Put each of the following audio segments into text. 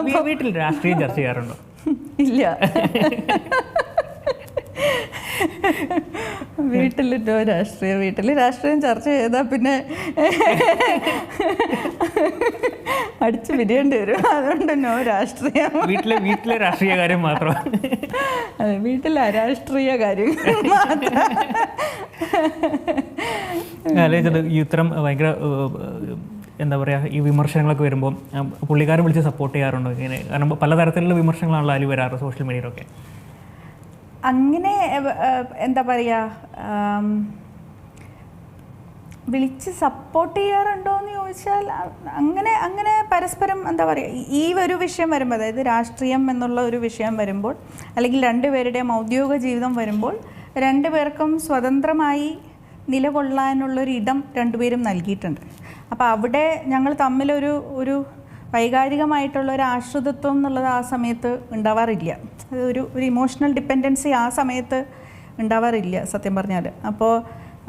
വീ- വീട്ടിൽ രാഷ്ട്രീയം ചർച്ച ചെയ്യാറുണ്ടോ? ഇല്ല. വീട്ടിലിട്ടോ രാഷ്ട്രീയം? വീട്ടിൽ രാഷ്ട്രീയം ചർച്ച ചെയ്താൽ പിന്നെ അടിച്ചു പിരിയേണ്ടി വരും. അതുകൊണ്ട് നോ രാഷ്ട്രീയം. വീട്ടിലെ വീട്ടിലെ രാഷ്ട്രീയ കാര്യം മാത്രം. അതെ വീട്ടിലെ അരാഷ്ട്രീയ കാര്യം മാത്രം. അല്ലെങ്കിൽ ഈ ഉത്തരം ഭയങ്കര എന്താ പറയുക ഈ വിമർശനങ്ങളൊക്കെ വരുമ്പോൾ പുള്ളിക്കാരൻ വിളിച്ച് സപ്പോർട്ട് ചെയ്യാറുണ്ടോ? ഇങ്ങനെ കാരണം പലതരത്തിലുള്ള വിമർശനങ്ങളാണല്ലോ അതിൽ വരാറ് സോഷ്യൽ മീഡിയയിലൊക്കെ അങ്ങനെ എന്താ പറയുക വിളിച്ച് സപ്പോർട്ട് ചെയ്യാറുണ്ടോ എന്ന് ചോദിച്ചാൽ അങ്ങനെ അങ്ങനെ പരസ്പരം എന്താ പറയുക ഈ ഒരു വിഷയം വരുമ്പോൾ അതായത് രാഷ്ട്രീയം എന്നുള്ള ഒരു വിഷയം വരുമ്പോൾ അല്ലെങ്കിൽ രണ്ടുപേരുടെയും ഔദ്യോഗിക ജീവിതം വരുമ്പോൾ രണ്ടുപേർക്കും സ്വതന്ത്രമായി നിലകൊള്ളാനുള്ളൊരിടം രണ്ടുപേരും നൽകിയിട്ടുണ്ട്. അപ്പോൾ അവിടെ ഞങ്ങൾ തമ്മിലൊരു ഒരു വൈകാരികമായിട്ടുള്ള ഒരു ആശ്രിതത്വം എന്നുള്ളത് ആ സമയത്ത് ഉണ്ടാവാറില്ല. അത് ഒരു ഒരു ഇമോഷണൽ ഡിപ്പെൻഡൻസി ആ സമയത്ത് ഉണ്ടാവാറില്ല സത്യം പറഞ്ഞാൽ അപ്പോൾ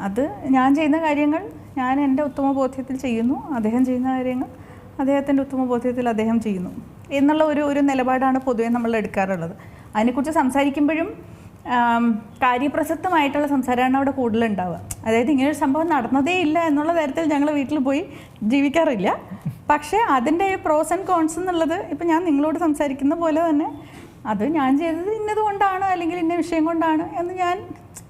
അത് ഞാൻ ചെയ്യുന്ന കാര്യങ്ങൾ ഞാൻ എന്റെ ഉത്തമ ബോധ്യത്തിൽ ചെയ്യുന്നു അദ്ദേഹം ചെയ്യുന്ന കാര്യങ്ങൾ അദ്ദേഹത്തിന്റെ ഉത്തമ ബോധ്യത്തിൽ അദ്ദേഹം ചെയ്യുന്നു. എന്നുള്ള ഒരു ഒരു നിലപാടാണ് പൊതുവെ നമ്മൾ എടുക്കാറുള്ളത്. അതിനെക്കുറിച്ച് സംസാരിക്കുമ്പോഴും കാര്യപ്രസക്തമായിട്ടുള്ള സംസാരമാണ് അവിടെ കൂടുതലുണ്ടാവുക. അതായത് ഇങ്ങനെ ഒരു സംഭവം നടന്നതേ ഇല്ല എന്നുള്ള തരത്തിൽ ഞങ്ങൾ വീട്ടിൽ പോയി ജീവിക്കാറില്ല. പക്ഷേ അതിന്റെ പ്രോസ് ആൻഡ് കോൺസ് എന്നുള്ളത് ഇപ്പം ഞാൻ നിങ്ങളോട് സംസാരിക്കുന്ന പോലെ തന്നെ അത് ഞാൻ ചെയ്തത് ഇന്നതുകൊണ്ടാണ് അല്ലെങ്കിൽ ഇന്ന വിഷയം കൊണ്ടാണ് എന്ന് ഞാൻ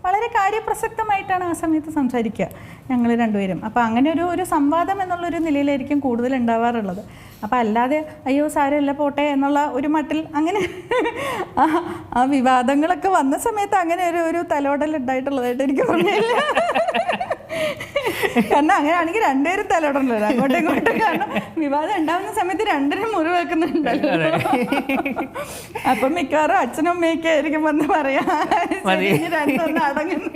വളരെ കാര്യപ്രസക്തമായിട്ടാണ് ആ സമയത്ത് സംസാരിക്കുക ഞങ്ങൾ രണ്ടുപേരും. അപ്പോൾ അങ്ങനെ ഒരു ഒരു സംവാദം എന്നുള്ളൊരു നിലയിലായിരിക്കും കൂടുതൽ ഉണ്ടാവാറുള്ളത്. അപ്പോൾ അല്ലാതെ അയ്യോ സാരമില്ല പോട്ടെ എന്നുള്ള ഒരു മട്ടിൽ അങ്ങനെ ആ വിവാദങ്ങളൊക്കെ വന്ന സമയത്ത് അങ്ങനെ ഒരു ഒരു തലോടൽ ഉണ്ടായിട്ടുള്ളതായിട്ട് എനിക്ക് ഓർമ്മയില്ല. കാരണം അങ്ങനെയാണെങ്കിൽ രണ്ടുപേരും തലോടണല്ലോ അങ്ങോട്ടും ഇങ്ങോട്ടും കാരണം വിവാദം ഉണ്ടാകുന്ന സമയത്ത് രണ്ടിനും മുറി വെക്കുന്നുണ്ടല്ലോ. അപ്പൊ മിക്കവാറും അച്ഛനും അമ്മയൊക്കെ ആയിരിക്കും വന്ന് പറയാ രണ്ടുപേരും അടങ്ങുന്നു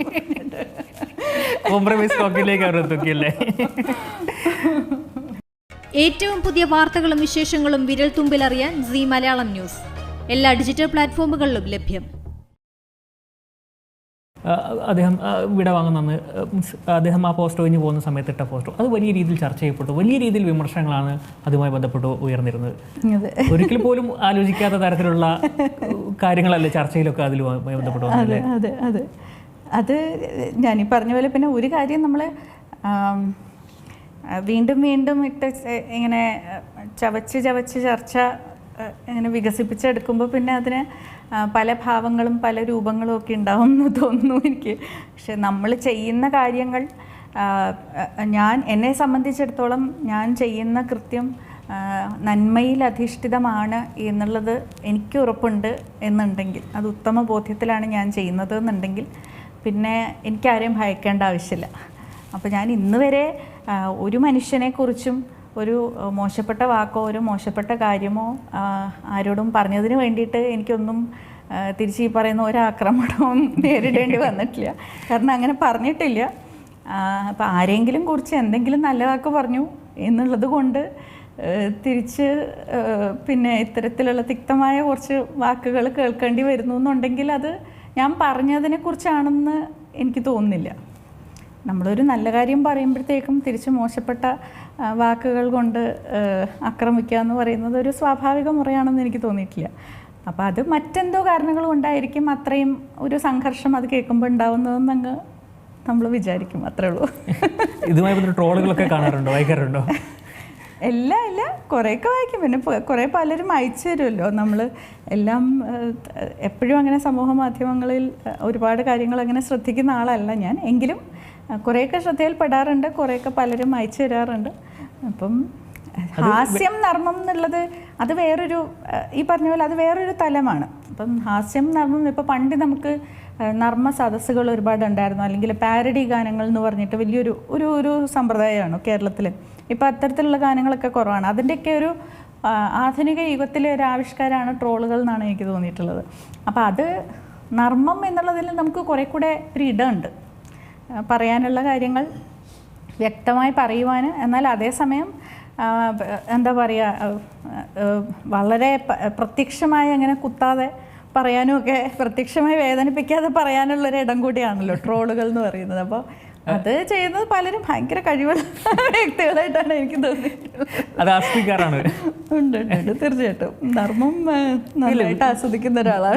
കോംപ്രമൈസ് അവർ ഏറ്റവും പുതിയ വാർത്തകളും വിശേഷങ്ങളും വിരൽ തുമ്പിലറിയാൻ സി മലയാളം ന്യൂസ്. എല്ലാ ഡിജിറ്റൽ പ്ലാറ്റ്ഫോമുകളിലും ലഭ്യം. അദ്ദേഹം വിട വാങ്ങുന്നെന്ന് മീൻസ് അദ്ദേഹം ആ പോസ്റ്റ് കഴിഞ്ഞ് പോകുന്ന സമയത്ത് ഇട്ട പോസ്റ്റർ. അത് വലിയ രീതിയിൽ ചർച്ച ചെയ്യപ്പെട്ടു. വലിയ രീതിയിൽ വിമർശനങ്ങളാണ് അതുമായി ബന്ധപ്പെട്ട് ഉയർന്നിരുന്നത്. ഒരിക്കലും ഒരിക്കൽ പോലും ആലോചിക്കാത്ത തരത്തിലുള്ള കാര്യങ്ങളല്ലേ ചർച്ചയിലൊക്കെ അതിലുമായി ബന്ധപ്പെട്ട് അതെ അതെ അതെ. അത് ഞാൻ ഈ പറഞ്ഞ പോലെ പിന്നെ ഒരു കാര്യം നമ്മൾ വീണ്ടും വീണ്ടും ഇട്ട് ഇങ്ങനെ ചവച്ച് ചവച്ച് ചർച്ച ഇങ്ങനെ വികസിപ്പിച്ചെടുക്കുമ്പോൾ പിന്നെ അതിന് പല ഭാവങ്ങളും പല രൂപങ്ങളും ഒക്കെ ഉണ്ടാവും എന്ന് തോന്നുന്നു എനിക്ക്. പക്ഷെ നമ്മൾ ചെയ്യുന്ന കാര്യങ്ങൾ ഞാൻ എന്നെ സംബന്ധിച്ചിടത്തോളം ഞാൻ ചെയ്യുന്ന കൃത്യം നന്മയിൽ അധിഷ്ഠിതമാണ് എന്നുള്ളത് എനിക്ക് ഉറപ്പുണ്ട് എന്നുണ്ടെങ്കിൽ അത് ഉത്തമ ബോധ്യത്തിലാണ് ഞാൻ ചെയ്യുന്നത് എന്നുണ്ടെങ്കിൽ പിന്നെ എനിക്കാരെയും ഭയക്കേണ്ട ആവശ്യമില്ല. അപ്പോൾ ഞാൻ ഇന്ന് വരെ ഒരു മനുഷ്യനെക്കുറിച്ചും ഒരു മോശപ്പെട്ട വാക്കോ ഒരു മോശപ്പെട്ട കാര്യമോ ആരോടും പറഞ്ഞതിന് വേണ്ടിയിട്ട് എനിക്കൊന്നും തിരിച്ച് ഈ പറയുന്ന ഒരാക്രമണവും നേരിടേണ്ടി വന്നിട്ടില്ല. കാരണം അങ്ങനെ പറഞ്ഞിട്ടില്ല. അപ്പോൾ ആരെങ്കിലും കുറിച്ച് എന്തെങ്കിലും നല്ല വാക്ക് പറഞ്ഞു എന്നുള്ളത് കൊണ്ട് തിരിച്ച് പിന്നെ ഇത്തരത്തിലുള്ള തിക്തമായ കുറച്ച് വാക്കുകൾ കേൾക്കേണ്ടി വരുന്നു എന്നുണ്ടെങ്കിൽ അത് ഞാൻ പറഞ്ഞതിനെക്കുറിച്ചാണെന്ന് എനിക്ക് തോന്നുന്നില്ല. നമ്മളൊരു നല്ല കാര്യം പറയുമ്പോഴത്തേക്കും തിരിച്ച് മോശപ്പെട്ട വാക്കുകൾ കൊണ്ട് ആക്രമിക്കുക എന്ന് പറയുന്നത് ഒരു സ്വാഭാവിക മുറയാണെന്ന് എനിക്ക് തോന്നിയിട്ടില്ല. അപ്പോൾ അത് മറ്റെന്തോ കാരണങ്ങൾ കൊണ്ടായിരിക്കും അത്രയും ഒരു സംഘർഷം അത് കേൾക്കുമ്പോൾ ഉണ്ടാവുന്നതെന്ന് അങ്ങ് നമ്മൾ വിചാരിക്കും. അത്രേ ഉള്ളൂ. ഇതുമായി ട്രോളുകളൊക്കെ കാണാറുണ്ടോ? വായിക്കാറുണ്ടോ? എല്ലാം ഇല്ല. കുറേയൊക്കെ വായിക്കും. പിന്നെ കുറേ പലരും അയച്ചു തരുമല്ലോ. നമ്മൾ എല്ലാം എപ്പോഴും അങ്ങനെ സമൂഹ മാധ്യമങ്ങളിൽ ഒരുപാട് കാര്യങ്ങൾ അങ്ങനെ ശ്രദ്ധിക്കുന്ന ആളല്ല ഞാൻ. എങ്കിലും കുറേയൊക്കെ ശ്രദ്ധയിൽപ്പെടാറുണ്ട് കുറേയൊക്കെ പലരും അയച്ചു തരാറുണ്ട്. അപ്പം ഹാസ്യം നർമ്മം എന്നുള്ളത് അത് വേറൊരു ഈ പറഞ്ഞ പോലെ അത് വേറൊരു തലമാണ്. അപ്പം ഹാസ്യം നർമ്മം ഇപ്പോൾ പണ്ട് നമുക്ക് നർമ്മ സദസ്സുകൾ ഒരുപാട് ഉണ്ടായിരുന്നു അല്ലെങ്കിൽ പാരഡി ഗാനങ്ങൾ എന്ന് പറഞ്ഞിട്ട് വലിയൊരു ഒരു ഒരു സമ്പ്രദായമാണ് കേരളത്തിൽ ഇപ്പോൾ അത്തരത്തിലുള്ള ഗാനങ്ങളൊക്കെ കുറവാണ്. അതിന്റെയൊക്കെ ഒരു ആധുനിക യുഗത്തിലെ ഒരു ആവിഷ്കാരമാണ് ട്രോളുകൾ എന്നാണ് എനിക്ക് തോന്നിയിട്ടുള്ളത്. അപ്പോൾ അത് നർമ്മം എന്നുള്ളതിൽ നമുക്ക് കുറേ കൂടെ ഒരു ഇടമുണ്ട്. പറയാനുള്ള കാര്യങ്ങൾ വ്യക്തമായി പറയുവാൻ എന്നാൽ അതേസമയം എന്താ പറയുക വളരെ പ്രത്യക്ഷമായി അങ്ങനെ കുത്താതെ പറയാനും ഒക്കെ പ്രത്യക്ഷമായി വേദനിപ്പിക്കാതെ പറയാനുള്ളൊരു ഇടം കൂടിയാണല്ലോ ട്രോളുകൾ എന്ന് പറയുന്നത്. അപ്പോൾ അത് ചെയ്യുന്നത് പലരും ഭയങ്കര കഴിവുള്ള വ്യക്തികളായിട്ടാണ് എനിക്ക് തോന്നിയിട്ടുള്ളത്. ഉണ്ട് ഉണ്ട്, തീർച്ചയായിട്ടും. ധർമ്മം നന്നായിട്ട് ആസ്വദിക്കുന്ന ഒരാളാണ്.